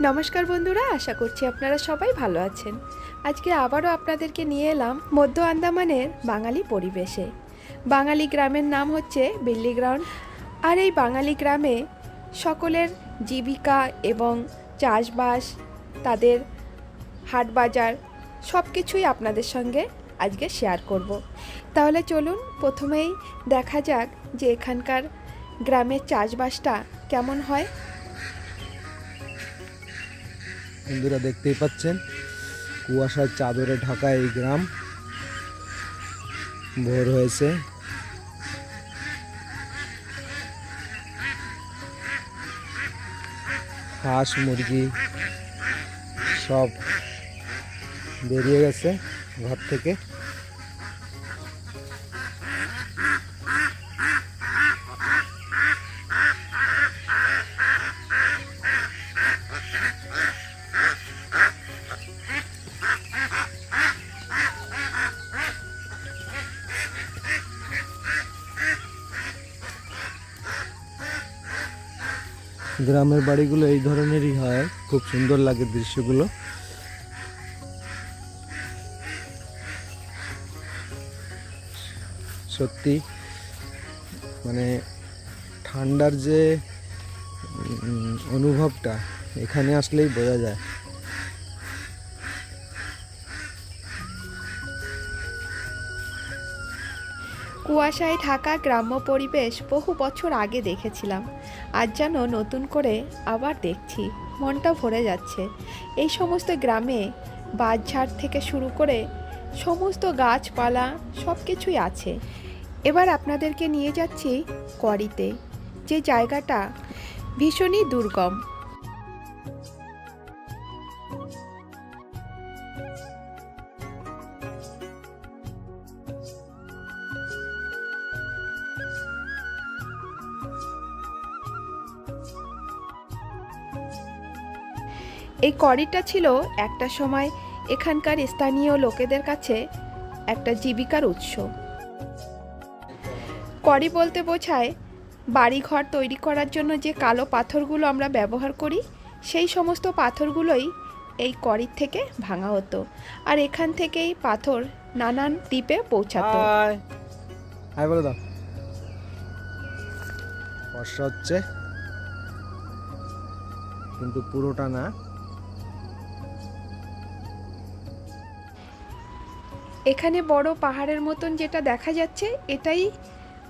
নমস্কার বন্ধুরা, আশা করছি আপনারা সবাই ভালো আছেন। আজকে আবারও আপনাদেরকে নিয়ে এলাম মধ্য আন্দামানের বাঙালি পরিবেশে। বাঙালি গ্রামের নাম হচ্ছে বিল্লি গ্রাউন্ড। আর এই বাঙালি গ্রামে সকলের জীবিকা এবং চাষবাস, তাদের হাট বাজার সব কিছুই আপনাদের সঙ্গে আজকে শেয়ার করব। তাহলে চলুন, প্রথমেই দেখা যাক যে এখানকার গ্রামের চাষবাসটা কেমন হয়। বন্ধুরা দেখতেই পাচ্ছেন, কুয়াশার চাদরে ঢাকা এই গ্রাম। ভোর হয়েছে। হাঁস, মুরগি সব বেরিয়ে গেছে ঘর থেকে। গ্রামের বাড়িগুলো এই ধরনেরই হয়। খুব সুন্দর লাগে দৃশ্যগুলো। সত্যি মানে ঠান্ডার যে অনুভবটা এখানে আসলেই বোঝা যায়। কুয়াশায় ঢাকা গ্রাম্য পরিবেশ বহু বছর আগে দেখেছিলাম। আজ যেন নতুন করে আবার দেখছি। মনটা ভরে যাচ্ছে। এই সমস্ত গ্রামে বাঁশঝাড় থেকে শুরু করে সমস্ত গাছপালা সব কিছুই আছে। এবার আপনাদেরকে নিয়ে যাচ্ছি করিতে যে জায়গাটা ভীষণই দুর্গম। এই করিটা ছিল একটা সময় এখানকার স্থানীয় লোকেদের কাছে একটা জীবিকার উৎস। করি বলতে বোঝায় বাড়িঘর তৈরি করার জন্য যে কালো পাথরগুলো আমরা ব্যবহার করি সেই সমস্ত পাথরগুলোই এই করির থেকে ভাঙা হতো আর এখান থেকেই পাথর নানান দ্বীপে পৌঁছাতো। হাই। হাই বলে দাও। বর্ষা হচ্ছে। কিন্তু পুরোটা না এখানে বড় পাহাড়ের মতন যেটা দেখা যাচ্ছে, এটাই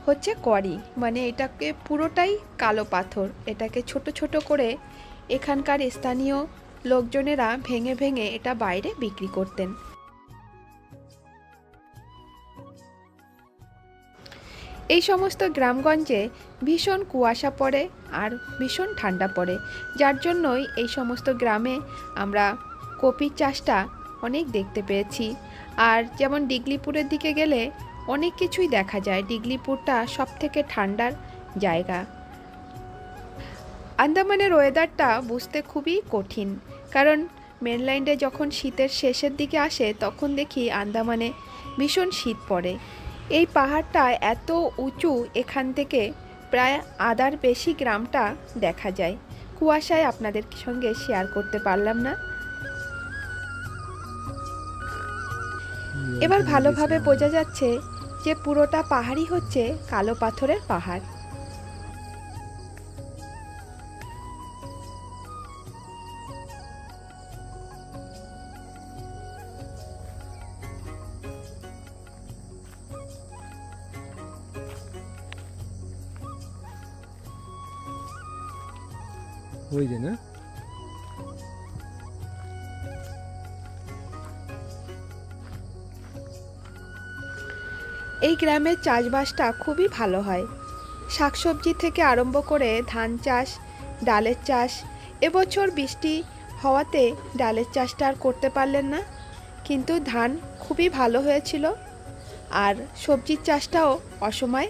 হচ্ছে করি মানে এটাকে পুরোটাই কালো পাথর। এটাকে ছোট ছোট করে এখানকার স্থানীয় লোকজনেরা ভেঙে ভেঙে এটা বাইরে বিক্রি করতেন। এই সমস্ত গ্রামগঞ্জে ভীষণ কুয়াশা পড়ে আর ভীষণ ঠান্ডা পড়ে। যার জন্যই এই সমস্ত গ্রামে আমরা কপির চাষটা অনেক দেখতে পেয়েছি। আর যেমন ডিগলিপুরের দিকে গেলে অনেক কিছুই দেখা যায়। ডিগলিপুরটা সব থেকে ঠান্ডার জায়গা। আন্দামানের ওয়েদারটা বুঝতে খুবই কঠিন। কারণ মেনল্যান্ডে যখন শীতের শেষের দিকে আসে, তখন দেখি আন্দামানে ভীষণ শীত পড়ে। এই পাহাড়টা এত উঁচু, এখান থেকে প্রায় আদার বেশি গ্রামটা দেখা যায়। কুয়াশায় আপনাদের সঙ্গে শেয়ার করতে পারলাম না। এবার ভালোভাবে বোঝা যাচ্ছে যে পুরোটা পাহাড়ই হচ্ছে কালো পাথরের পাহাড়। ওই যে না? এই গ্রামের চাষবাসটা খুবই ভালো হয়। শাকসবজি থেকে আরম্ভ করে ধান চাষ, ডালের চাষ, এবছর বৃষ্টি হওয়াতে ডালের চাষটা আর করতে পারলেন না। কিন্তু ধান খুবই ভালো হয়েছিল আর সবজির চাষটাও অসময়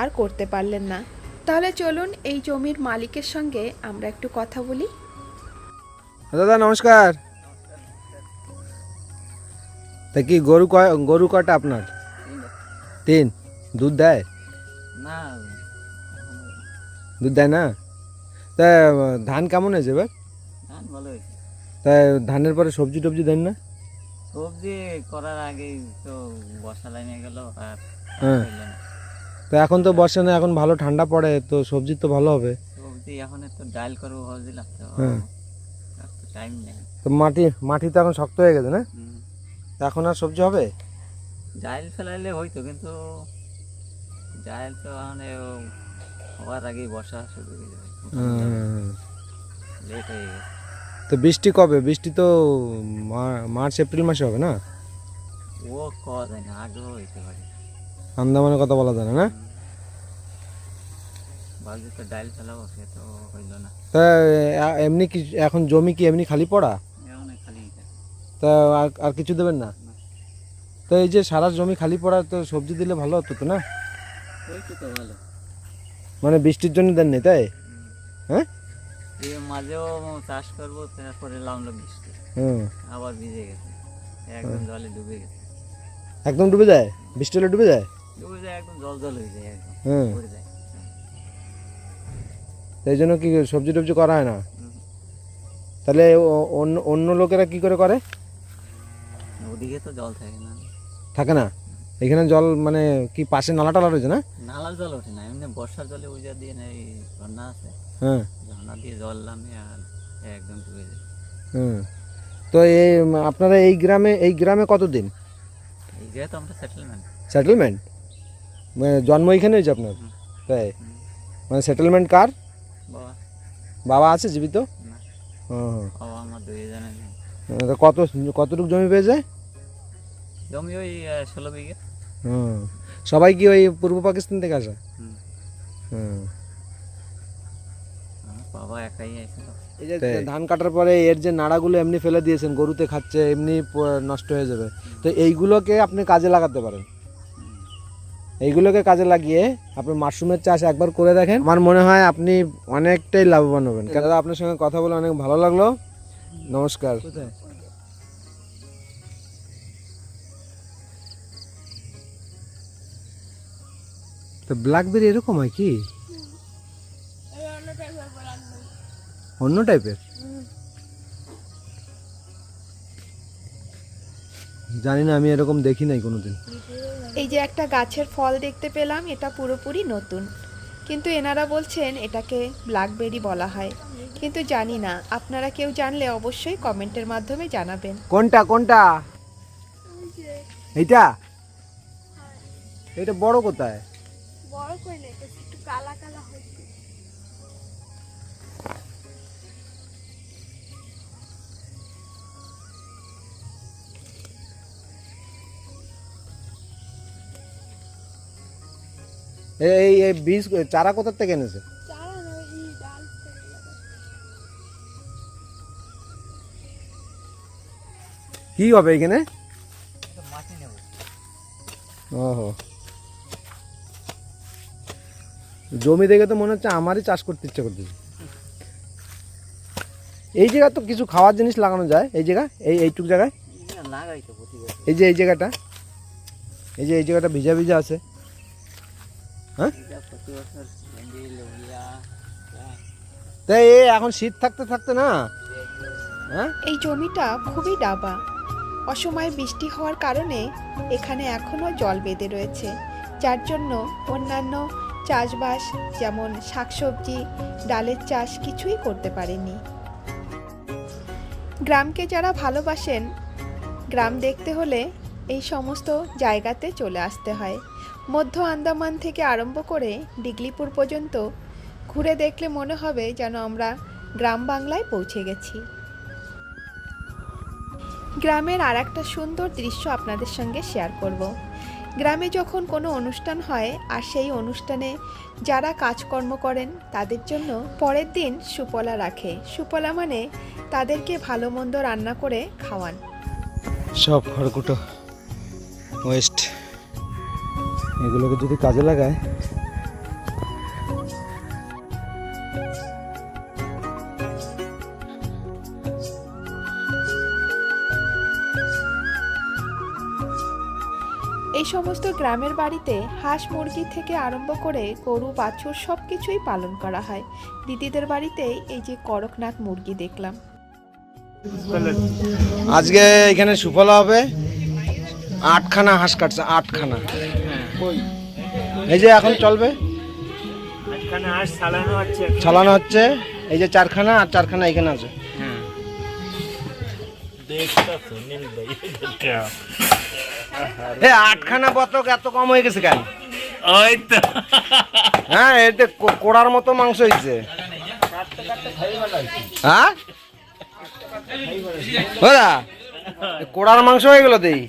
আর করতে পারলেন না। তাহলে চলুন এই জমির মালিকের সঙ্গে আমরা একটু কথা বলি। দাদা, নমস্কার। তা কি গরু গরু কয়টা আপনার? তিন দুধ দেয়? না। দুধ দেয় না? তা ধান কেমন হয়েছে এবার? হ্যাঁ ধান ভালো হয়েছে। তাই ধানের পরে সবজি টবজি দেন না? সবজি করার আগেই তো বর্ষা লাইনে গেল আর হ্যাঁ। তো এখন তো বর্ষা না এখন ভালো ঠান্ডা পড়ে তো সবজি তো ভালো হবে। সবজি এখন তো ডাইল করব ভাবছিলাম তো হ্যাঁ। টাইম নেই। তো মাটি মাটি তো এখন শক্ত হয়ে গেছে না। তো এখন আর সবজি হবে? ডাইল ফেলাইলে হইতো কিন্তু ডাইল তো মানে হওয়ার আগেই বর্ষা শুরু হয়ে যাবে লেট হয়ে গেছে। তো বৃষ্টি কবে? বৃষ্টি তো মার্চ এপ্রিল মাসে হবে না? ও কওয়া যায় না আগেও হইতে পারে। আন্দামানের কথা বলা যায় না? তো এমনি কি এখন জমি কি এমনি খালি পড়া? খালি। তা আর আর কিছু দেবেন না? তো এই যে সারা জমি খালি পড়া তো সবজি দিলে ভালো হতো তো না? মানে বৃষ্টির জন্য দেন নি তাই হ্যাঁ? মাঝেও চাষ করব তারপরে লামলো বৃষ্টি। আবার ভিজে গেছে। একদম জলে ডুবে গেছে। একদম ডুবে যায়? বৃষ্টি হলে ডুবে যায়? ডুবে যায় একদম জল জল হয়ে যায় একদম। তাই জন্য কি সবজি টবজি করা হয় না? তাহলে অন্য অন্য লোকেরা কি করে করে? ওদিকে তো জল থাকে না। থাকে না? এখানে জল মানে কি পাশে নালা টালা রয়েছে না? নালার জল ওঠে না এমনি বর্ষার জলে উজা দিয়ে এই ঝর্ণা আছে। হ্যাঁ। ঝর্ণা দিয়ে জল নামে আর একদম ডুবে যায়। হুম। তো এই আপনারা এই গ্রামে এই গ্রামে কতদিন? এই যেহেতু আমরা সেটেলমেন্ট সেটেলমেন্ট মানে জন্ম এখানে হয়েছে আপনার? তাই? মানে সেটেলমেন্ট কার? বাবা। বাবা আছে জীবিত? না। বাবা আমার দুই। তা কত কতটুকু জমি পেয়েছে জমি ওই ষোলো বিঘে। হুম। সবাই কি ওই পূর্ব পাকিস্তান থেকে আসা? হুম। হুম। বাবা একাই আছে এই যে ধান কাটার পরে এর যে নাড়াগুলো এমনি ফেলে দিয়েছেন গরুতে খাচ্ছে এমনি নষ্ট হয়ে যাবে। তো এইগুলোকে আপনি কাজে লাগাতে পারেন। এইগুলোকে কাজে লাগিয়ে আপনি মাশরুমের চাষ একবার করে দেখেন। আমার মনে হয় আপনি অনেকটাই লাভবান হবেন। দাদা আপনার সঙ্গে কথা বলে অনেক ভালো লাগল। নমস্কার। তো ব্ল্যাকবেরি এরকম হয় কি? অন্য টাইপের জানি না আমি এরকম দেখি নাই কোনোদিন। এই যে একটা গাছের ফল দেখতে পেলাম এটা পুরোপুরি নতুন। কিন্তু এনারা বলছেন এটাকে ব্ল্যাকবেরি বলা হয়। কিন্তু জানি না আপনারা কেউ জানলে অবশ্যই কমেন্টের মাধ্যমে জানাবেন। কোনটা কোনটা? এইটা? এটা বড় কোথায়? বড় করে একটু কালা কালা হয়েছে এই এই- এই বীজ চারা কোথার থেকে এনেছে? কি হবে এখানে? মাটি নেব। ওহো। জমি দেখে তো মনে হচ্ছে আমারই চাষ করতে ইচ্ছে করতেছে। এই জায়গা তো কিছু খাওয়ার জিনিস লাগানো যায় এই জায়গা এই এইটুক জায়গায়? এই যে এই জায়গাটা এই যে এই জায়গাটা ভিজা ভিজা আছে। হ্যাঁ? লোহিয়া তাই এখন শীত থাকতে থাকতে না? হ্যাঁ? এই জমিটা খুবই ডাবা। অসময়ে বৃষ্টি হওয়ার কারণে এখানে এখনও জল বেঁধে রয়েছে যার জন্য অন্যান্য চাষবাস, যেমন শাকসবজি, ডালের চাষ কিছুই করতে পারেনি গ্রামকে যারা ভালোবাসেন, গ্রাম দেখতে হলে এই সমস্ত জায়গাতে চলে আসতে হয়। মধ্য আন্দামান থেকে আরম্ভ করে ডিগলিপুর পর্যন্ত ঘুরে দেখলে মনে হবে যেন আমরা গ্রাম বাংলায় পৌঁছে গেছি। গ্রামের আর একটা সুন্দর দৃশ্য আপনাদের সঙ্গে শেয়ার করব। গ্রামে যখন কোনো অনুষ্ঠান হয় আর সেই অনুষ্ঠানে যারা কাজকর্ম করেন, তাদের জন্য পরের দিন সুপলা রাখে। সুপলা মানে তাদেরকে ভালো মন্দ রান্না করে খাওয়ান। সব খড়কুটো ওয়েস্ট এগুলোকে যদি কাজে লাগায় গ্রামের বাড়িতে হাঁস মুরগি থেকে আরম্ভ করে গরু বাছুর সব কিছুই পালন করা হয়। দিদিদের বাড়িতে এই যে করকনাথ মুরগি দেখলাম। আজকে এখানে সুফলা হবে। আটখানা হাঁস কাটছে আটখানা। এই যে এখন চলবে। চালানো হচ্ছে। এই যে চারখানা আর চারখানা এখানে আছে। এ আটখানা বতক এত কম হয়ে গেছে কেন? ওই তো। হ্যাঁ এতে কোড়ার মতো মাংস হয়েছে হ্যাঁ? ওরা কোড়ার মাংস হয়ে গেল দেই।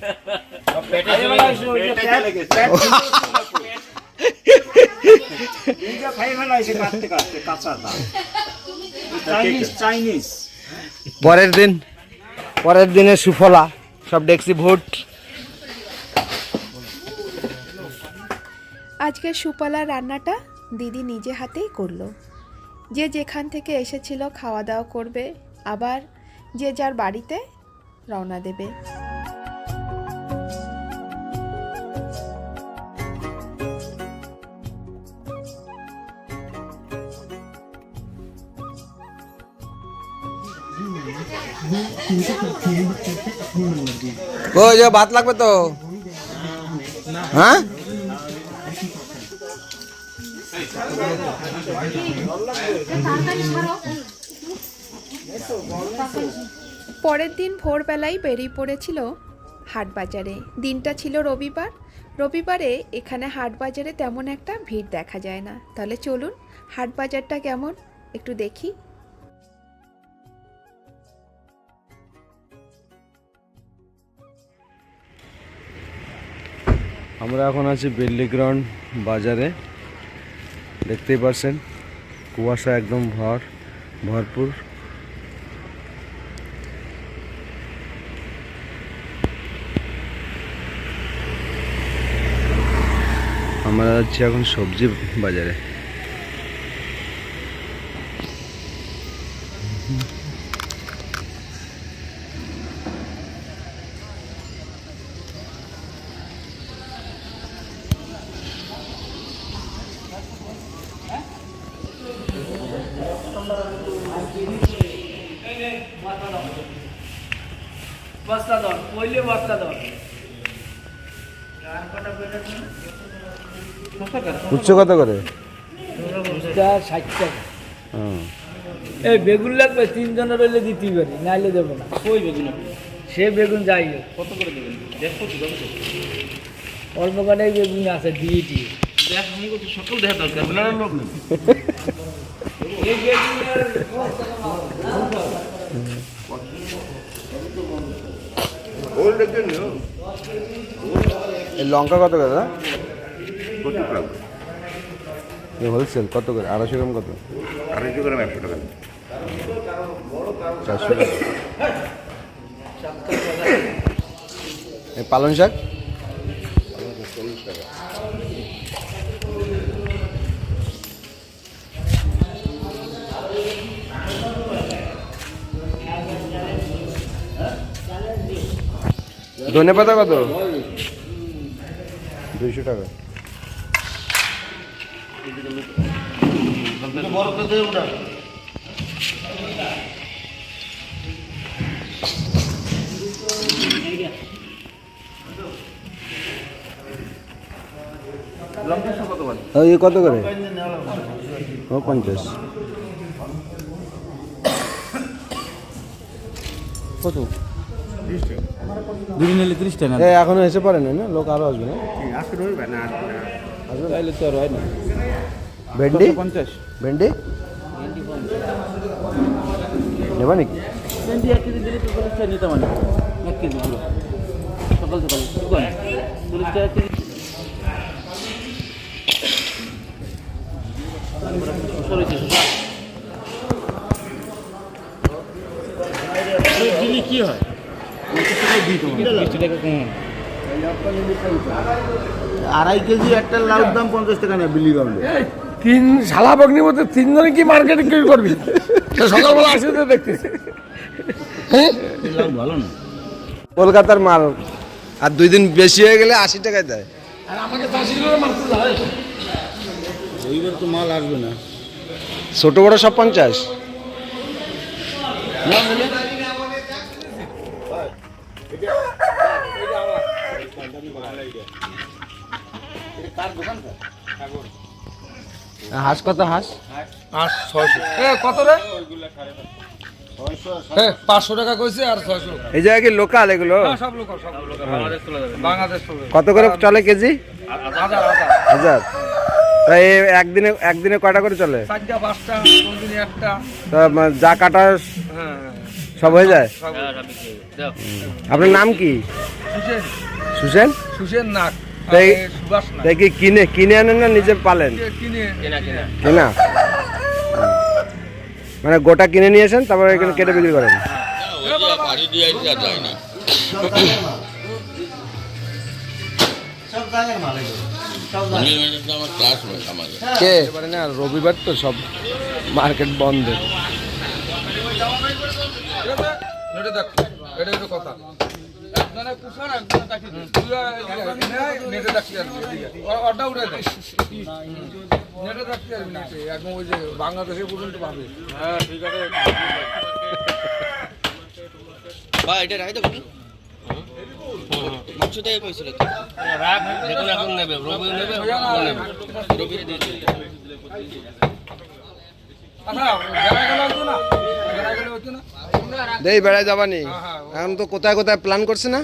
খাই ফেলাইছে কাটতে কাটতে কাঁচা দাম চাইনিজ চাইনিজ পরের দিন। পরের দিনে সুফলা, সব ডেক্সি ভোট। আজকের সুফলা রান্নাটা দিদি নিজে হাতেই করল। যে যেখান থেকে এসেছিল খাওয়া দাওয়া করবে, আবার যে যার বাড়িতে রওনা দেবে। ও যে ভাত লাগবে তো। হ্যাঁ? পরের দিন ভোরবেলায় বেরিয়ে পড়েছিল হাট বাজারে দিনটা ছিল রবিবার। রবিবারে এখানে হাট বাজারে তেমন একটা ভিড় দেখা যায় না। তাহলে চলুন হাট বাজারটা কেমন? একটু দেখি। আমরা এখন আছি বেল্লি গ্রাউন্ড বাজারে। দেখতেই পারছেন, কুয়াশা একদম ভর, ভরপুর। আমরা যাচ্ছি এখন সবজি বাজারে। বস্তা দর পইলে বস্তা দর উচ্চ কত করে? ষাট টাকা। হ্যাঁ এই বেগুন লাগবে তিনজনের রইলে দিতেই পারি নাইলে দেবো না। কই বেগুন সে বেগুন যাই কত করে দেবেন? দেখো অল্প কটাই বেগুন আছে দিয়ে দিয়ে সকল দেখা দরকার লোক এই বেগুনের লঙ্কা কত করে দাদা? হোলসেল কত করে? আড়াইশো গ্রাম কত? আড়াইশো গ্রাম একশো টাকা। চারশো টাকা। এই পালং শাক? ধনে পাতা কত? দুইশো টাকা। এ কত করে? ও পঞ্চাশ। কত? দুই নিলে ত্রিশ টাকা এ এখনও এসে পারে না? লোক আরও আসবে না? না না। আসবে না? তাইলে তো আর হয় না। ভেন্ডি? পঞ্চাশ। ভেন্ডি? নেবা নাকি? ভেন্ডি এক কেজি দিলে তো চল্লিশ টাকা নিতে মানে এক কেজি পুরো সকাল সকাল। দোকান চল্লিশ টাকা কেজি। শসা রয়েছে শসা দিলে কি হয়? আড়াই কেজি একটা লাউর দাম পঞ্চাশ টাকা নেয় বিলি গ্রাউন্ডে তিন শালা বগ্নির মধ্যে তিনজনে কি মার্কেটিং কি করবি? সকালবেলা আসে তো দেখতেছি। ভালো না। কলকাতার মাল আর দুই দিন বেশি হয়ে গেলে আশি টাকায় দেয়। আর আমাকে চাষি করে মারতে যায়। রবিবার তো মাল আসবে না। ছোট বড় সব পঞ্চাশ। হাঁস কত হাঁস? আর ছয়শো। কত রে? হ্যাঁ পাঁচশো টাকা কইছে আর ছয়শো। এই জায়গায় কি লোকাল এগুলো? হ্যাঁ, সব লোক সব লোক বাংলাদেশ কত করে চলে কেজি? হাজার তাই একদিনে একদিনে কয়টা করে চলে? যা কাটা হ্যাঁ হ্যাঁ। সব হয়ে যায়? আপনার নাম কি? সুসেন সুসেন নাক তাই- কি কিনে কিনে আনেন না নিজে পালেন? কিনে কিনা। মানে গোটা কিনে নিয়ে আসেন তারপর এখানে কেটে বিক্রি করেন? কে? না রবিবার তো সব মার্কেট বন্ধ। এটা দেখ এটা হলো কথা। একজনে কুসার একজনে কাটি তুই নেটে দেখছি আর অর্ডার উঠে দেয় নেটে দেখছি আর নেটে। একদম ওই যে বাংলাদেশে পর্যন্ত পাবে। হ্যাঁ ঠিক আছে। বা এটা রাখি কইছিল তো। দেখুন এখন নেবে রবি নেবে ও নেবে দেই বেড়ায় যাবানি। এখন তো কোথায় কোথায় প্ল্যান করছে না?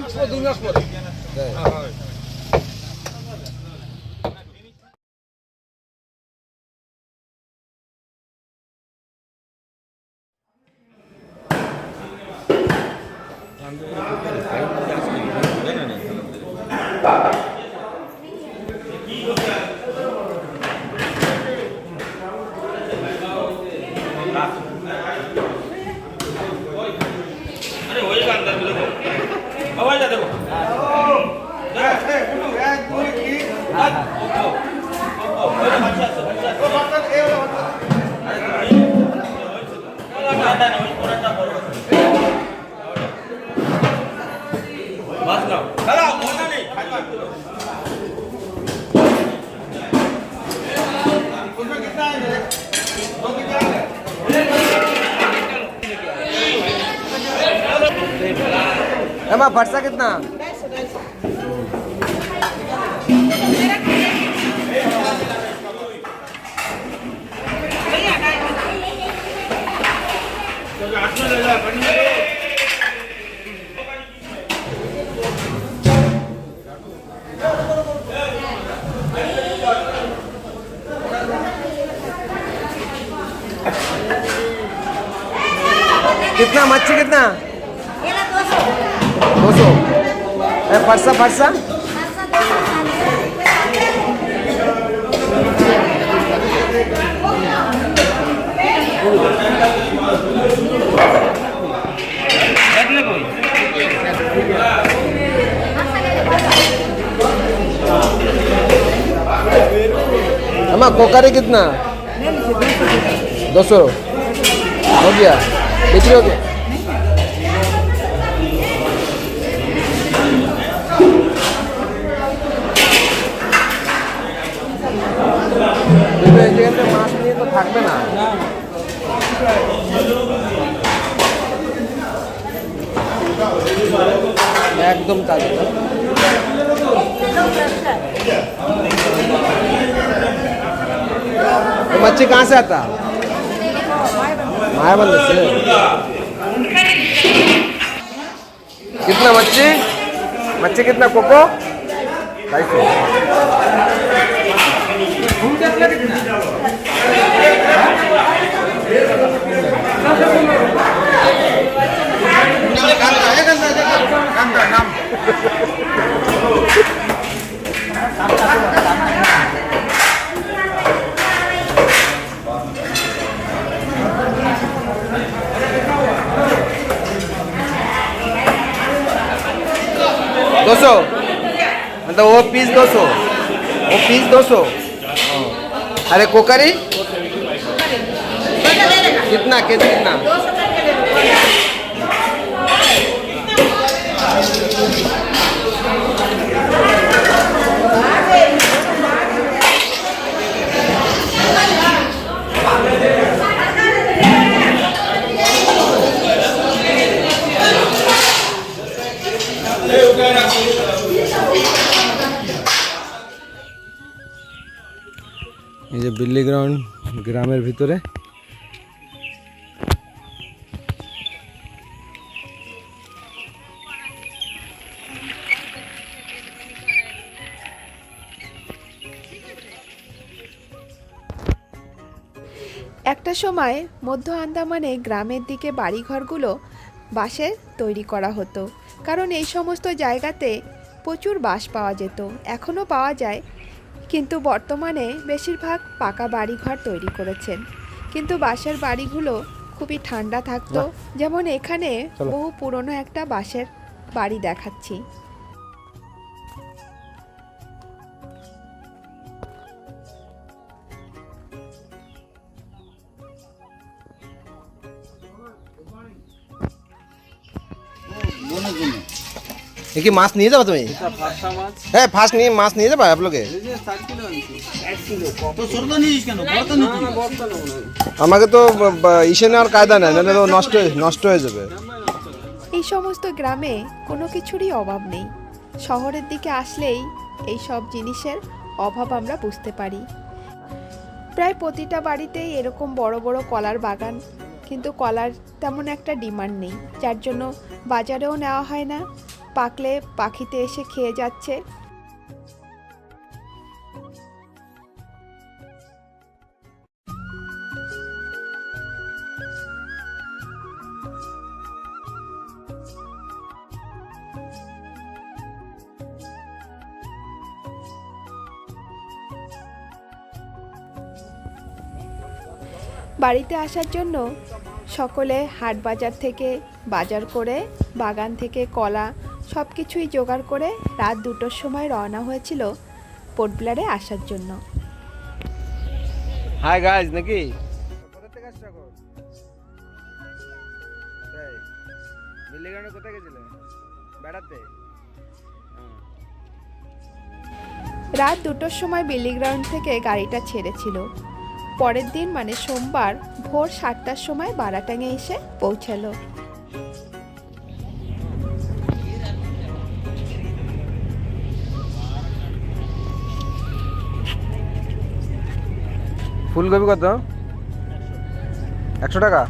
अम्मा फरसा कितना? कितना मच्छी कितना? दो सौ फरसा फरसा अम्मा कोकारी कितना? दो सौ। हो गया। कितनी हो गया একদম তাজা না? ये मच्छी कहाँ से आता मायाबंद से कितना मच्छी मच्छी कितना कोको ढाई सौ दो सौ मतलब वो पीस दो सौ वो पीस दो सौ अरे कोकरी कितना केजी कितना ভিতরে। একটা সময় মধ্য আন্দামানে গ্রামের দিকে বাড়িঘরগুলো বাঁশের তৈরি করা হতো, কারণ এই সমস্ত জায়গাতে প্রচুর বাঁশ পাওয়া যেত। এখনও পাওয়া যায় কিন্তু বর্তমানে বেশিরভাগ পাকা বাড়িঘর তৈরি করেছেন। কিন্তু বাঁশের বাড়িগুলো খুবই ঠান্ডা থাকতো। যেমন এখানে বহু পুরনো একটা বাঁশের বাড়ি দেখাচ্ছি। কি মাছ নিয়ে যাবে তুমি? হ্যাঁ ফার্স্ট নিয়ে মাছ নিয়ে যাবে আপনাকে আমাকে তো ইসে নেওয়ার কায়দা নেই নাহলে তো নষ্ট হয়ে- নষ্ট হয়ে যাবে। এই সমস্ত গ্রামে কোনো কিছুরই অভাব নেই। শহরের দিকে আসলেই এই সব জিনিসের অভাব আমরা বুঝতে পারি। প্রায় প্রতিটা বাড়িতেই এরকম বড় বড় কলার বাগান কিন্তু কলার তেমন একটা ডিমান্ড নেই। যার জন্য বাজারেও নেওয়া হয় না পাকলে পাখিতে এসে খেয়ে যাচ্ছে। বাড়িতে আসার জন্য সকলে হাট বাজার থেকে বাজার করে বাগান থেকে কলা সব কিছুই জোগাড় করে রাত দুটোর সময় রওনা হয়েছিল পোর্টব্লারে আসার জন্য। হাই গাইজ নাকি? কোথায় গেছিলে? বেড়াতে? রাত দুটোর সময় বিল্লি গ্রাউন্ড থেকে গাড়িটা ছেড়েছিল। পরের দিন মানে সোমবার ভোর সাতটার সময় বারাটাঙে এসে পৌঁছালো। ফুলকপি কত? একশো টাকা?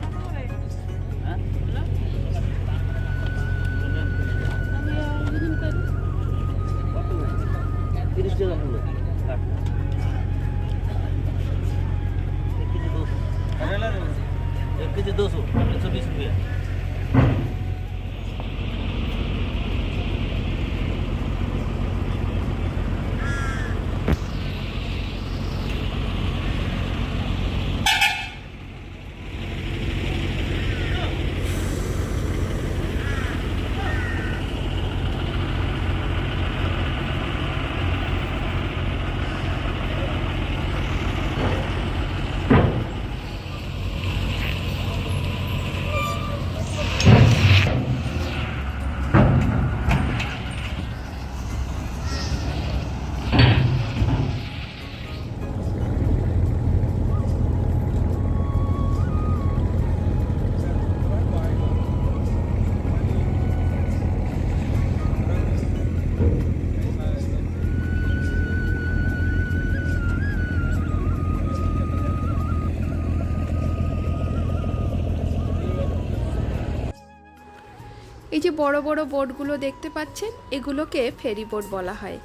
এই যে বড় বড় বোটগুলো দেখতে পাচ্ছেন, এগুলোকে ফেরি বোট বলা হয়।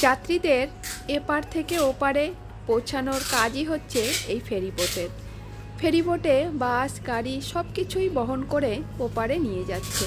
যাত্রীদের এপার থেকে ওপারে পৌঁছানোর কাজই হচ্ছে এই ফেরি বোটের। ফেরি বোটে বাস, গাড়ি সব কিছুই বহন করে ওপারে নিয়ে যাচ্ছে।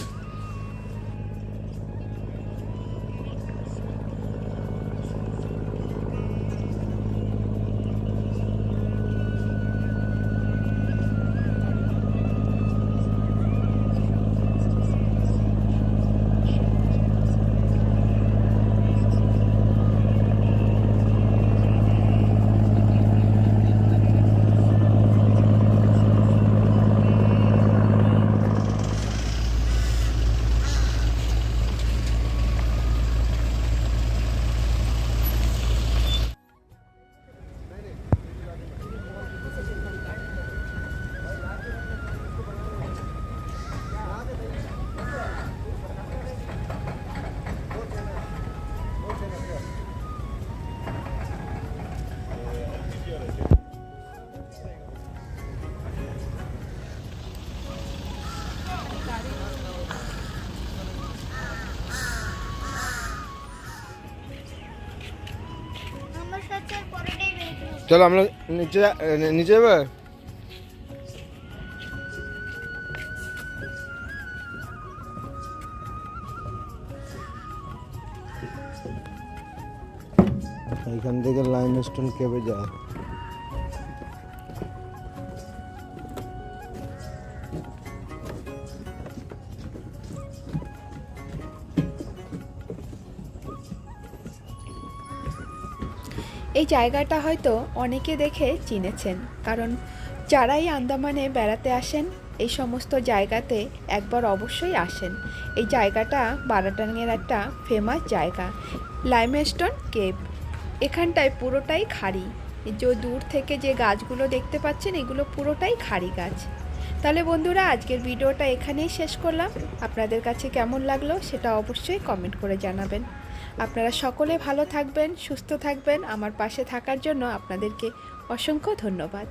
চলো আমরা নিচে নিচে যাবে? এইখান থেকে লাইম স্টোন কেবে যায়? এই জায়গাটা হয়তো অনেকে দেখে চিনেছেন। কারণ যারাই আন্দামানে বেড়াতে আসেন, এই সমস্ত জায়গাতে একবার অবশ্যই আসেন। এই জায়গাটা বারাটাঙের একটা ফেমাস জায়গা লাইমস্টোন কেভ এখানটায় পুরোটাই খাড়ি। যে দূর থেকে যে গাছগুলো দেখতে পাচ্ছেন, এগুলো পুরোটাই খাড়ি গাছ। তাহলে বন্ধুরা, আজকের ভিডিওটা এখানেই শেষ করলাম। আপনাদের কাছে কেমন লাগল, সেটা অবশ্যই কমেন্ট করে জানাবেন। আপনারা সকলে ভালো থাকবেন সুস্থ থাকবেন। আমার পাশে থাকার জন্য আপনাদেরকে অসংখ্য ধন্যবাদ।